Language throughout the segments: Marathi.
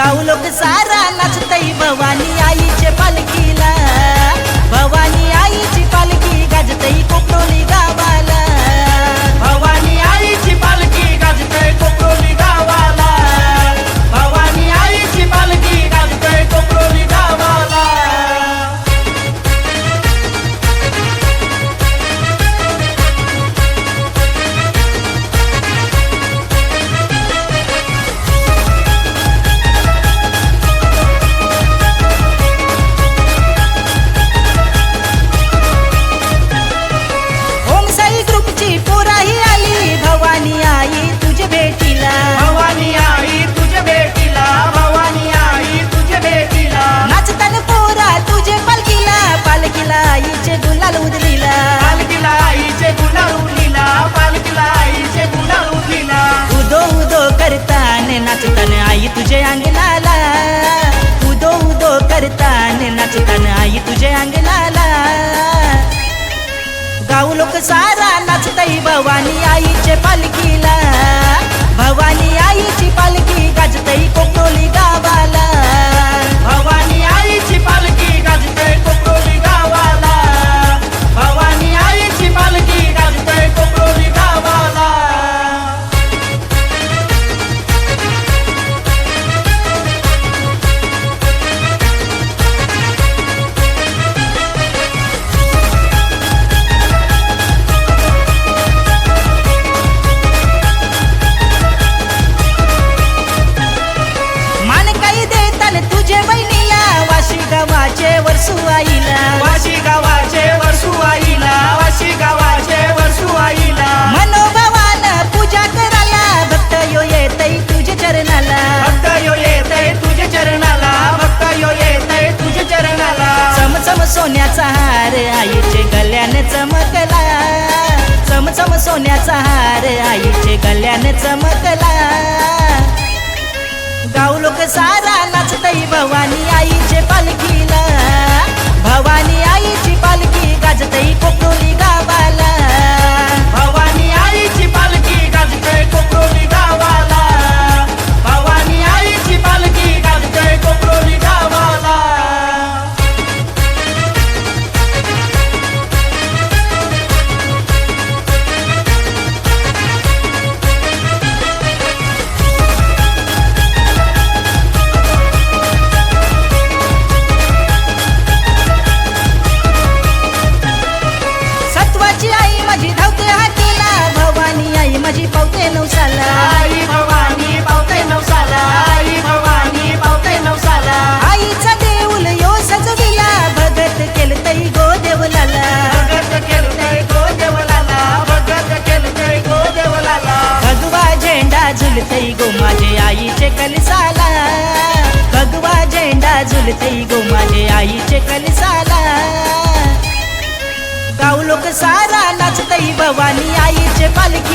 गाऊ लोक सारा नाचतई भवानी. गाव सारा नाचतई भवानी आईचे पालखी. सोन्याचा हार आईचे गल्याने चमकला. गाव लोक सारा नाचतई भवानी आईचे पालखीला. माझी पावते नवसाला. आई भवानी पावते नवसाला. आई भवानी पावते नवसाला. आईचा देऊल यो सजविला. भगत केलं तई गो देवलाला. भगत केलते गो देवलाला. भगत केलते गो देवलाला. भगवा झेंडा झुलतई गो माझे आईचे कलसाला. भगवा झेंडा झुलतई गो माझे आईचे कलसाला. गाव लोक सारा नाचतई भवानी आईचे पालखीला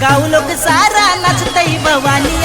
गाव लोक सारा नाचतई भवानी.